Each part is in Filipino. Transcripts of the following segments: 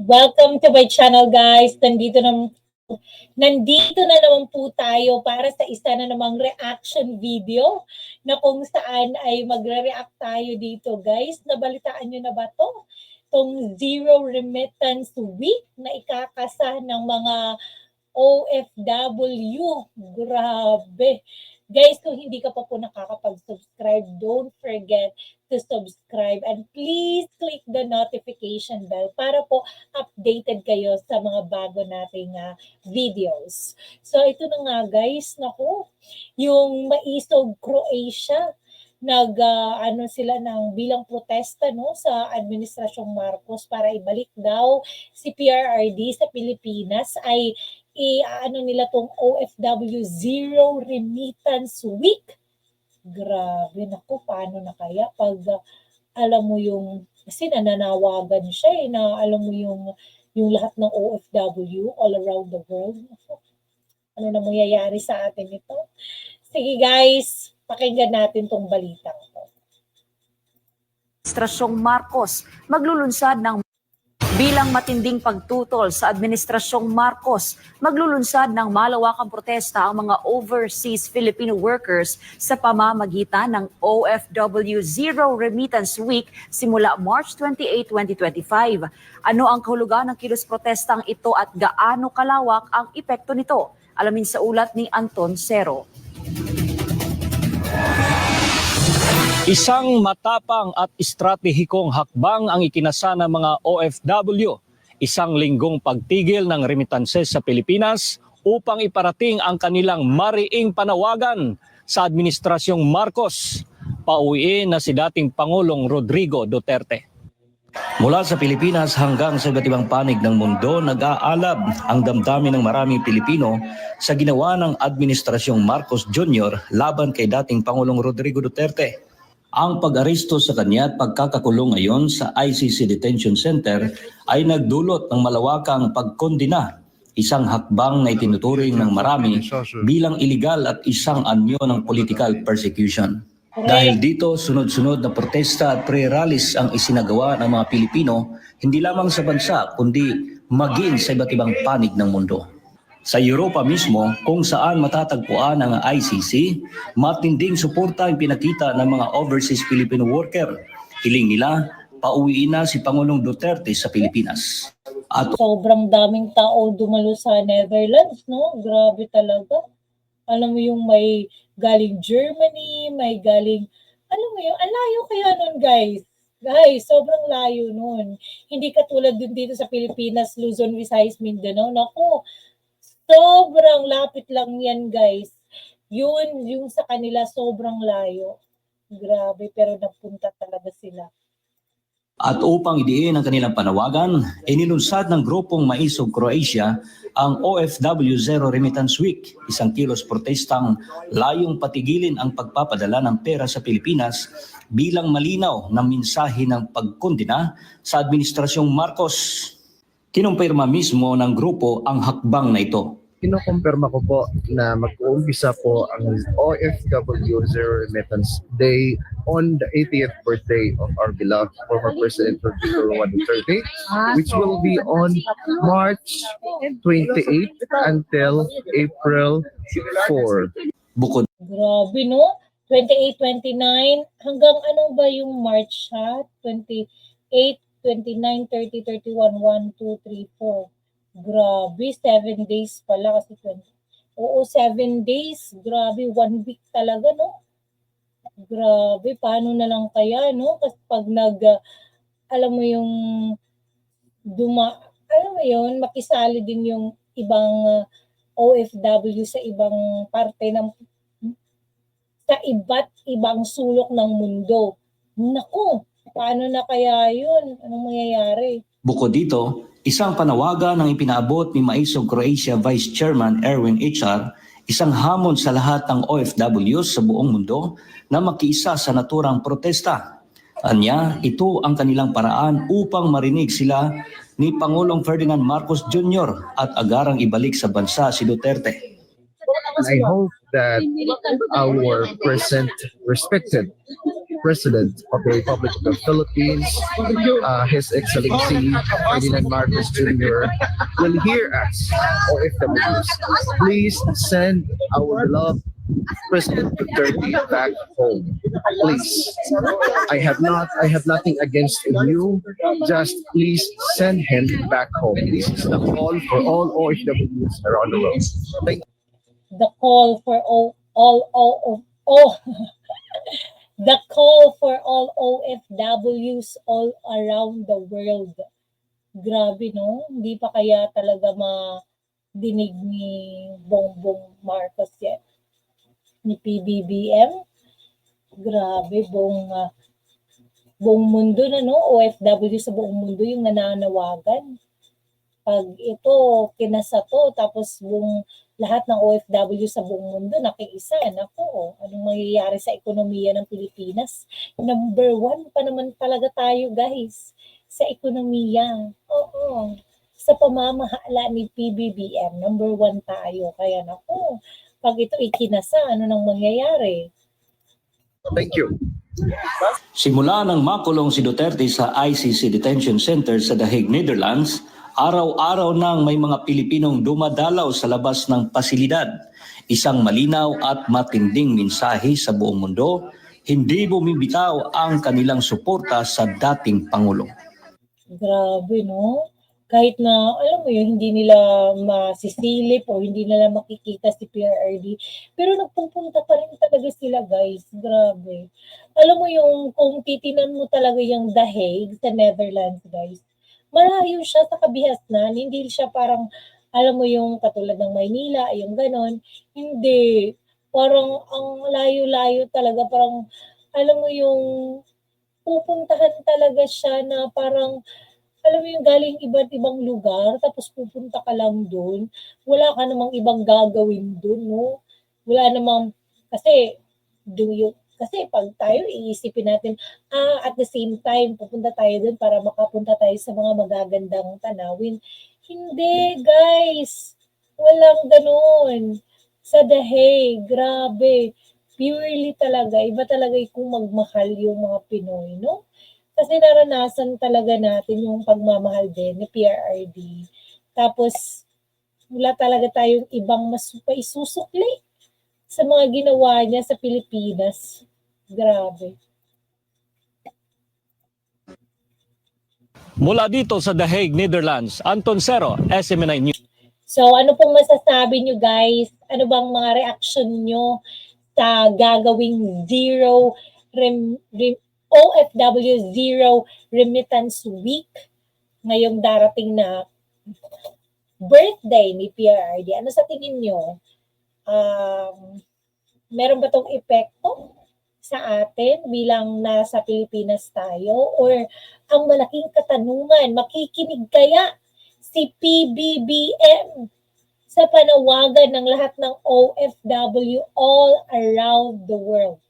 Welcome to my channel guys. Nandito na Nandito na naman po tayo para sa isa na namang reaction video na kung saan ay magre-react tayo dito guys. Nabalitaan nyo na ba to? Tong Zero Remittance Week na ikakasa ng mga OFW. Grabe. Guys, kung hindi ka pa po nakakapag-subscribe, don't forget to subscribe and please click the notification bell para po updated kayo sa mga bago nating ah, videos. So ito na nga guys, naku, yung Maisog Croatia nag ah, ano sila ng bilang protesta no sa administrasyong Marcos para ibalik daw si PRRD sa Pilipinas ay i-ano nila tong OFW Zero Remittance Week. Grabe, naku, paano na kaya pag uh, alam mo yung, kasi nananawagan siya eh, na alam mo yung, yung lahat ng OFW all around the world. Ano na mangyayari sa atin ito? Sige guys, pakinggan natin tong balitang to. Administrasyong Marcos maglulunsad ng bilang matinding pagtutol sa Administrasyong Marcos, maglulunsad ng malawakang protesta ang mga overseas Filipino workers sa pamamagitan ng OFW Zero Remittance Week simula March 28, 2025. Ano ang kahulugan ng kilos protestang ito at gaano kalawak ang epekto nito? Alamin sa ulat ni Anton Cero. Isang matapang at estratehikong hakbang ang ikinasa ng mga OFW, isang linggong pagtigil ng remittances sa Pilipinas upang iparating ang kanilang mariing panawagan sa Administrasyong Marcos, pauwiin na si dating Pangulong Rodrigo Duterte. Mula sa Pilipinas hanggang sa iba't ibang panig ng mundo, nag-aalab ang damdamin ng maraming Pilipino sa ginawa ng Administrasyong Marcos Jr. laban kay dating Pangulong Rodrigo Duterte. Ang pag-aresto sa kanya at pagkakakulong ngayon sa ICC Detention Center ay nagdulot ng malawakang pagkondina, isang hakbang na itinuturing ng marami bilang iligal at isang anyo ng political persecution. Dahil dito, sunod-sunod na protesta at pre-rallies ang isinagawa ng mga Pilipino, hindi lamang sa bansa, kundi maging sa iba't ibang panig ng mundo. Sa Europa mismo, kung saan matatagpuan ang ICC, matinding suporta ang pinakita ng mga overseas Filipino worker. Hiling nila, pauwiin na si Pangulong Duterte sa Pilipinas. At Sobrang daming tao dumalo sa Netherlands, no? Grabe talaga. Alam mo yung may galing Germany, may galing, alam mo yung, ang layo kaya nun guys. Guys, sobrang layo nun. Hindi katulad din dito sa Pilipinas, Luzon, Visayas, Mindanao. Naku, sobrang lapit lang yan guys. Yun, yung sa kanila sobrang layo. Grabe, pero napunta talaga sila. At upang idiin ang kanilang panawagan, inilunsad ng grupong Maisog Croatia ang OFW Zero Remittance Week, isang kilos protestang layong patigilin ang pagpapadala ng pera sa Pilipinas bilang malinaw na mensahe ng pagkondina sa Administrasyong Marcos. Kinumpirma mismo ng grupo ang hakbang na ito. kinukumpirma ko po na mag-uumpisa po ang OFW Zero Remittance Day on the 80th birthday of our beloved former President Rodrigo Roa Duterte, which will be on March 28 until April 4. Bukod Grabe, no? 28, 29, hanggang ano ba yung March ha? 28, 29, 30, 31, 1, 2, 3, 4. Grabe, 7 days pala kasi 20. Oo, 7 days. Grabe, 1 week talaga, no? Grabe, paano na lang kaya, no? Kasi pag nag, ah, alam mo yung duma, alam mo yun, makisali din yung ibang ah, OFW sa ibang parte ng sa iba't ibang sulok ng mundo. Naku, paano na kaya yun? Anong mangyayari? Bukod dito, isang panawagan ang ipinaabot ni Maisog Croatia Vice Chairman Erwin HR, isang hamon sa lahat ng OFWs sa buong mundo na makiisa sa naturang protesta. Anya, ito ang kanilang paraan upang marinig sila ni Pangulong Ferdinand Marcos Jr. at agarang ibalik sa bansa si Duterte. And I hope that our present respected President of the Republic of the Philippines, uh, His Excellency Ferdinand Marcos Jr. will hear us, OFWs. Please send our beloved President Duterte back home. Please. I have not I have nothing against you. Just please send him back home. This is the call for all OFWs around the world. Thank the call for all all all all, all the call for all OFWs all around the world. Grabe no, hindi pa kaya talaga ma-dinig ni Bongbong Marcos yan. Ni PBBM. Grabe, buong ah, buong mundo na no, OFW sa buong mundo yung nananawagan. Pag ito, kinasa to, tapos buong lahat ng OFW sa buong mundo nakiisa. Nako, anong mangyayari sa ekonomiya ng Pilipinas? Number one pa naman talaga tayo, guys, sa ekonomiya. Oo. Sa pamamahala ni PBBM, number one tayo. Kaya nako, pag ito ikinasa, ano nang mangyayari? Thank you. Simula nang makulong si Duterte sa ICC Detention Center sa The Hague, Netherlands, araw-araw nang may mga Pilipinong dumadalaw sa labas ng pasilidad. Isang malinaw at matinding mensahe sa buong mundo, hindi bumibitaw ang kanilang suporta sa dating Pangulo. Grabe, no? Kahit na, alam mo yun, hindi nila masisilip o hindi nila makikita si PRRD. Pero nagpupunta pa rin talaga sila, guys. Grabe. Alam mo yung, kung titinan mo talaga yung The Hague sa Netherlands, guys, malayo siya sa kabihasnan. Hindi siya parang, alam mo yung katulad ng Maynila, yung ganon. Hindi. Parang ang layo-layo talaga. Parang, alam mo yung pupuntahan talaga siya na parang alam mo yung galing iba't ibang lugar, tapos pupunta ka lang doon, wala ka namang ibang gagawin doon, no? Wala namang, kasi, do you, kasi pag tayo iisipin natin, ah, at the same time, pupunta tayo doon para makapunta tayo sa mga magagandang tanawin. Hindi, guys. Walang ganun. Sa The Hague, grabe. Purely talaga, iba talaga kung magmahal yung mga Pinoy, no? Kasi naranasan talaga natin yung pagmamahal din ni PRRD. Tapos, wala talaga tayong ibang mas isusukli sa mga ginawa niya sa Pilipinas. Grabe. Mula dito sa The Hague, Netherlands, Anton Cero, SMNI News. So, ano pong masasabi nyo guys? Ano bang mga reaction nyo sa gagawing zero rem, rem, OFW Zero Remittance Week ngayong darating na birthday ni PRRD. Ano sa tingin nyo? Um, meron ba tong epekto sa atin bilang nasa Pilipinas tayo? Or ang malaking katanungan, makikinig kaya si PBBM sa panawagan ng lahat ng OFW all around the world?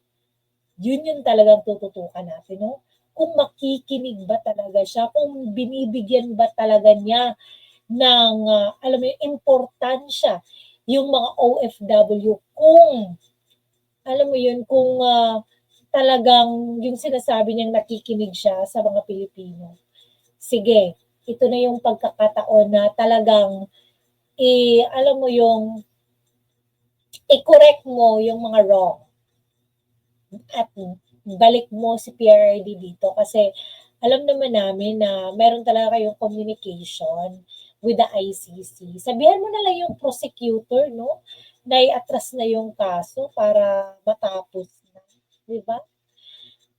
yun yung talagang tututukan natin, no? Kung makikinig ba talaga siya, kung binibigyan ba talaga niya ng, uh, alam mo yung importansya yung mga OFW, kung, alam mo yun, kung uh, talagang yung sinasabi niyang nakikinig siya sa mga Pilipino. Sige, ito na yung pagkakataon na talagang, i, alam mo yung, i-correct mo yung mga wrong at balik mo si PRRD dito kasi alam naman namin na meron talaga kayong communication with the ICC. Sabihan mo na lang yung prosecutor, no? Na i-atras na yung kaso para matapos na. Di ba?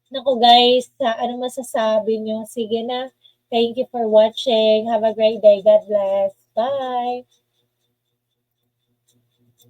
Naku guys, sa ano masasabi nyo? Sige na. Thank you for watching. Have a great day. God bless. Bye.